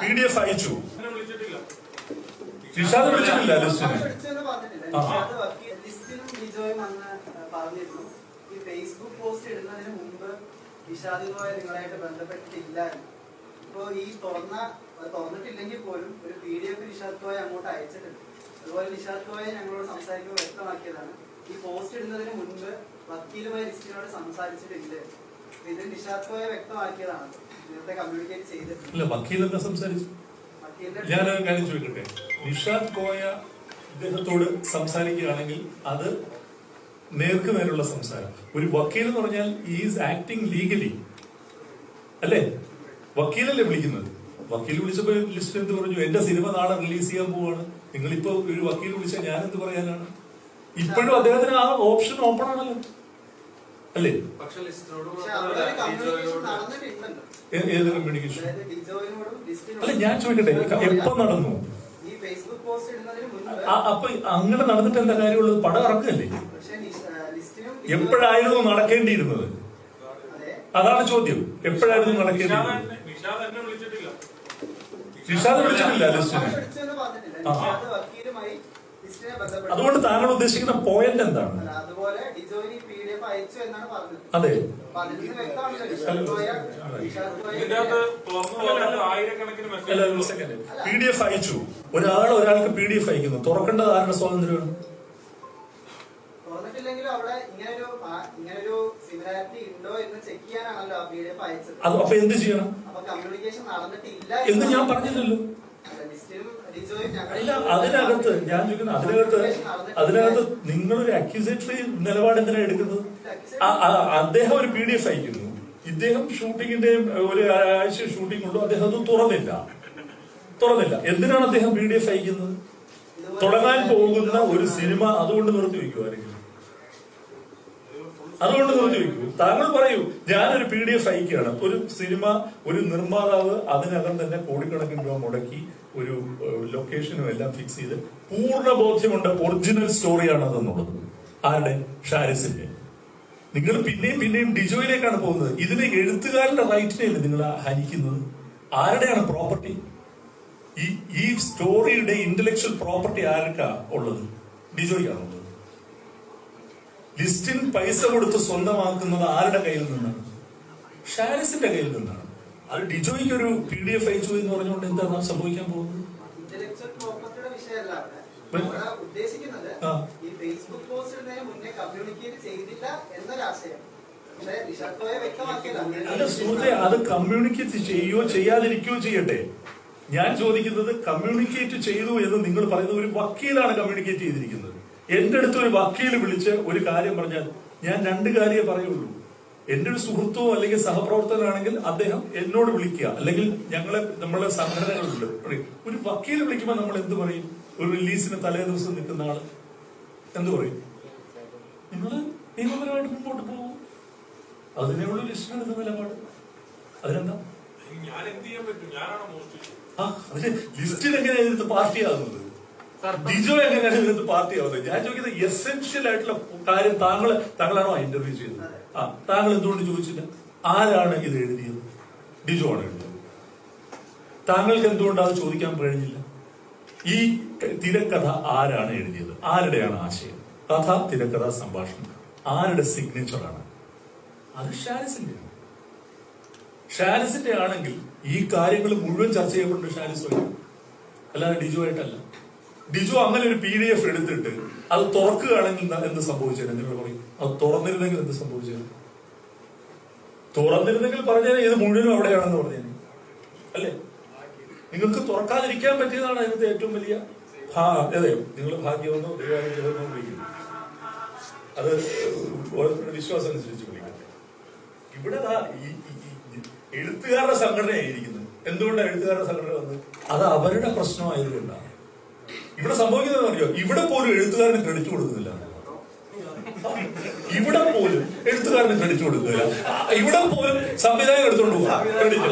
P D F അയച്ചു. എന്നെ വിളിച്ചിട്ടില്ല. നിഷാദ് വിളിച്ചിട്ടില്ല ലിസ്റ്റിന്. നിഷാദ് ഫേസ്ബുക്ക് പോസ്റ്റ് ഇടുന്നതിന് മുമ്പ് നിഷാദുമായി നിങ്ങളായിട്ട് ബന്ധപ്പെട്ടിട്ടില്ല. ഇപ്പോ ഈ തുറന്ന തുറന്നിട്ടില്ലെങ്കിൽ പോലും ഒരു പി ഡി എഫ് നിഷാദ് അങ്ങോട്ട് അയച്ചിട്ടുണ്ട്. അതുപോലെ നിഷാദ് കോയ ഞങ്ങളോട് സംസാരിക്കുമ്പോൾ വ്യക്തമാക്കിയതാണ്. ഈ പോസ്റ്റ് ഇടുന്നതിന് മുൻപ് വക്കീലുമായി ലിസ്റ്റിനോട് സംസാരിച്ചിട്ടില്ല ഇത് നിഷാദ് കോയ വ്യക്തമാക്കിയതാണ് നേരത്തെ കമ്മ്യൂണിക്കേറ്റ് സംസാരിച്ചു ഞാൻ കാര്യം ചോദിക്കട്ടെ? നിഷാദ് കോയ ഇദ്ദേഹത്തോട് സംസാരിക്കുകയാണെങ്കിൽ അത് നേർക്ക് നേരുള്ള സംസാരം. ഒരു വക്കീൽ എന്ന് പറഞ്ഞാൽ ഈസ് ആക്ടിങ് ലീഗലി അല്ലേ? വക്കീലല്ലേ വിളിക്കുന്നത്? വക്കീൽ വിളിച്ചപ്പോ ലിസ്റ്റ് എന്ത് പറഞ്ഞു എന്റെ സിനിമ നാളെ റിലീസ് ചെയ്യാൻ പോവാണ്. നിങ്ങളിപ്പോ ഒരു വക്കീൽ വിളിച്ചാൽ ഞാൻ എന്ത് പറയാനാണ്? ഇപ്പോഴും അദ്ദേഹത്തിന് ആ ഓപ്ഷൻ ഓപ്പൺ ആണല്ലോ. അല്ലേ? ഏത് കമ്മ്യൂണിക്കേഷൻ അല്ല ഞാൻ ചോദിക്കട്ടെ എപ്പോ നടന്നു? ഈ ഫേസ്ബുക്ക് പോസ്റ്റ് ഇടുന്നതിന് മുൻപ് ആ- അപ്പൊ അങ്ങനെ നടന്നിട്ട് എന്താ കാര്യമുള്ളത്? പടം ഇറക്കല്ലേ ലിസ്റ്റിനും എപ്പോഴായിരുന്നു നടക്കേണ്ടിയിരുന്നത്? അതാണ് ചോദ്യം. എപ്പോഴായിരുന്നു നടക്കേണ്ടത് നടക്കേണ്ടിയിരുന്നത്? വിഷാദ് നിഷാദ് വിളിച്ചിട്ടില്ല. ലിസ്റ്റിനെ. പറഞ്ഞിട്ടില്ല. ആ. നിഷാദ് വക്കീലുമായി ലിസ്റ്റിനെ ബന്ധപ്പെട്ടു അതുകൊണ്ട് താങ്കൾ ഉദ്ദേശിക്കുന്ന പോയിന്റ് എന്താണ്? അതുപോലെ ഡിജോയിന് പി ഡി എന്നാണ് പറഞ്ഞത്. അതെ. പി ഡി എഫ് അയച്ചു. ഒരാൾ ഒരാൾക്ക് പി ഡി എഫ് അയക്കുന്നു. തുറക്കേണ്ടത് ആരുടെ സ്വാതന്ത്ര്യമാണ്? അത് അപ്പൊ എന്ത് ചെയ്യണം? അപ്പൊ കമ്മ്യൂണിക്കേഷൻ നടന്നിട്ടില്ല എന്ന് ഞാൻ പറഞ്ഞില്ലല്ലോ അല്ല, ലിസ്റ്റിനും ഡിജോയും അല്ല ഞങ്ങൾ അതിനകത്ത് ഞാൻ ചോദിക്കുന്നു അതിനകത്ത് അതിനകത്ത് നിങ്ങളൊരു അക്യൂസേറ്ററി നിലപാട് എന്തിനാണ് എടുക്കുന്നത്? അദ്ദേഹം ഒരു പി ഡി എഫ് അയക്കുന്നു. ഇദ്ദേഹം ഷൂട്ടിങ്ങിന്റെ ഒരു ആഴ്ച ഷൂട്ടിംഗ് ഉള്ളൂ. അദ്ദേഹം അത് തുറന്നില്ല. തുറന്നില്ല. എന്തിനാണ് അദ്ദേഹം പി ഡി എഫ് അയക്കുന്നത്? തുടങ്ങാൻ പോകുന്ന ഒരു സിനിമ അതുകൊണ്ട് നിർത്തി വയ്ക്കുമോ ആരെങ്കിലും അതുകൊണ്ട് വയ്ക്കൂ താങ്കൾ പറയൂ ഞാനൊരു പി ഡി എഫ് അയക്കുകയാണ് ഒരു സിനിമ ഒരു നിർമ്മാതാവ് അതിനകം തന്നെ കോടിക്കണക്കിന് രൂപ മുടക്കി ഒരു ലൊക്കേഷനും എല്ലാം ഫിക്സ് ചെയ്ത് പൂർണ ബോധ്യമുണ്ട് ഒറിജിനൽ സ്റ്റോറിയാണ് അതെന്നുള്ളത്. ആരുടെ? ഷാരിസിന്റെ. നിങ്ങൾ പിന്നെയും പിന്നെയും ഡിജോയിലേക്കാണ് പോകുന്നത്. ഇതിന് എഴുത്തുകാരുടെ റൈറ്റിനെയല്ലേ നിങ്ങൾ ഹനിക്കുന്നത് ആരുടെയാണ് പ്രോപ്പർട്ടി ഈ ഈ സ്റ്റോറിയുടെ ഇന്റലക്ച്വൽ പ്രോപ്പർട്ടി ആർക്കാ ഉള്ളത്? ഡിജോയ്ക്കാണ് ലിസ്റ്റിൻ പൈസ കൊടുത്ത് സ്വന്തമാക്കുന്നത് ആരുടെ കയ്യിൽ നിന്നാണ്? ഷാരിസിന്റെ കയ്യിൽ നിന്നാണ്. അത് ഡിജോയ്ക്ക് ഒരു പി ഡി എഫ് അയച്ചു എന്ന് പറഞ്ഞുകൊണ്ട് എന്താണ് സംഭവിക്കാൻ പോകുന്നത്. ഉദ്ദേശിക്കുന്നത് ഈ ഫേസ്ബുക്ക് മുന്നേ കമ്മ്യൂണിക്കേറ്റ് ചെയ്തില്ല എന്നൊരാശയം. അല്ല സുഹൃത്തെ അത് കമ്മ്യൂണിക്കേറ്റ് ചെയ്യോ ചെയ്യാതിരിക്കുകയോ ചെയ്യട്ടെ. ഞാൻ ചോദിക്കുന്നത് കമ്മ്യൂണിക്കേറ്റ് ചെയ്തു എന്ന് നിങ്ങൾ പറയുന്നത് ഒരു വക്കീലാണ് കമ്മ്യൂണിക്കേറ്റ് ചെയ്തിരിക്കുന്നത്. എന്റെ അടുത്ത് ഒരു വക്കീൽ വിളിച്ച് ഒരു കാര്യം പറഞ്ഞാൽ ഞാൻ രണ്ട് കാര്യമേ പറയുള്ളൂ. എന്റെ ഒരു സുഹൃത്തോ അല്ലെങ്കിൽ സഹപ്രവർത്തകനാണെങ്കിൽ അദ്ദേഹം എന്നോട് വിളിക്കുക. അല്ലെങ്കിൽ ഞങ്ങളെ നമ്മളെ സംഘടനകളുണ്ട് ഒരു വക്കീൽ വിളിക്കുമ്പോൾ നമ്മൾ എന്ത് പറയും? ഒരു റിലീസിന് തലേ ദിവസം നിൽക്കുന്ന ആൾ എന്ത് പറയും? നിങ്ങൾ നിയമപരമായിട്ട് മുമ്പോട്ട് പോകും അതിനുള്ള ലിസ്റ്റിനെടുത്ത നിലപാട്. അതിനെന്താ? ലിസ്റ്റിൽ എങ്ങനെയാണ് ഇതിനകത്ത് പാർട്ടിയാകുന്നത്? ഡിജോ എങ്ങനെയാണ് ഇതിനകത്ത് പാർട്ടിയാവുന്നത് ഞാൻ ചോദിക്കുന്നത് എസെൻഷ്യൽ ആയിട്ടുള്ള കാര്യം താങ്കൾ താങ്കളാണോ ഇന്റർവ്യൂ ചെയ്തത് ആ താങ്കൾ എന്തുകൊണ്ട് ചോദിച്ചില്ല? ആരാണ് ഇത് എഴുതിയത്? ഡിജോ ആണ് എഴുതിയത്. താങ്കൾക്ക് എന്തുകൊണ്ട് അത് ചോദിക്കാൻ കഴിഞ്ഞില്ല? ഈ തിരക്കഥ ആരാണ് എഴുതിയത്? ആരുടെയാണ് ആശയം? കഥ തിരക്കഥ സംഭാഷണം. ആരുടെ സിഗ്നേച്ചറാണ് അത് ഷാരിസിന്റെ ഷാരിസിന്റെ ആണെങ്കിൽ ഈ കാര്യങ്ങൾ മുഴുവൻ ചർച്ച ചെയ്യപ്പെടുന്നത് ഷാരിസ് വഴി. അല്ലാതെ ഡിജോ ആയിട്ടല്ല ഡിജോ അങ്ങനെ ഒരു പി ഡി എഫ് എടുത്തിട്ട് അത് തുറക്കുകയാണെങ്കിൽ എന്ത് സംഭവിച്ചേനെ? നിങ്ങൾ പറയും. അത് തുറന്നിരുന്നെങ്കിൽ എന്ത് സംഭവിച്ചേനെ? തുറന്നിരുന്നെങ്കിൽ പറഞ്ഞാൽ ഇത് മുഴുവനും അവിടെയാണെന്ന് പറഞ്ഞേനെ. അല്ലേ? നിങ്ങൾക്ക് തുറക്കാതിരിക്കാൻ പറ്റിയതാണ് അതിനകത്ത് ഏറ്റവും വലിയ അതെ നിങ്ങൾ ഭാഗ്യമെന്നോ ദൈവാനുഗ്രഹമെന്നോ വിളിക്കുന്നു അത് ഓരോരുത്തരുടെ വിശ്വാസം അനുസരിച്ച് വിളിക്കട്ടെ ഇവിടെ എഴുത്തുകാരുടെ സംഘടനയായിരിക്കുന്നത് എന്തുകൊണ്ടാണ് എഴുത്തുകാരുടെ സംഘടന വന്നത്? അത് അവരുടെ പ്രശ്നമായതുകൊണ്ടാണ്. ഇവിടെ സംഭവിക്കുന്നത് അറിയോ? ഇവിടെ പോലും എഴുത്തുകാരന് ക്രെഡിറ്റ് കൊടുക്കുന്നില്ല. ഇവിടെ പോലും എഴുത്തുകാരന് ക്രെഡിറ്റ് കൊടുക്കുന്നില്ല. ഇവിടെ പോലും സംവിധായകൻ എടുത്തോണ്ട് പോകാം ക്രെഡിറ്റ്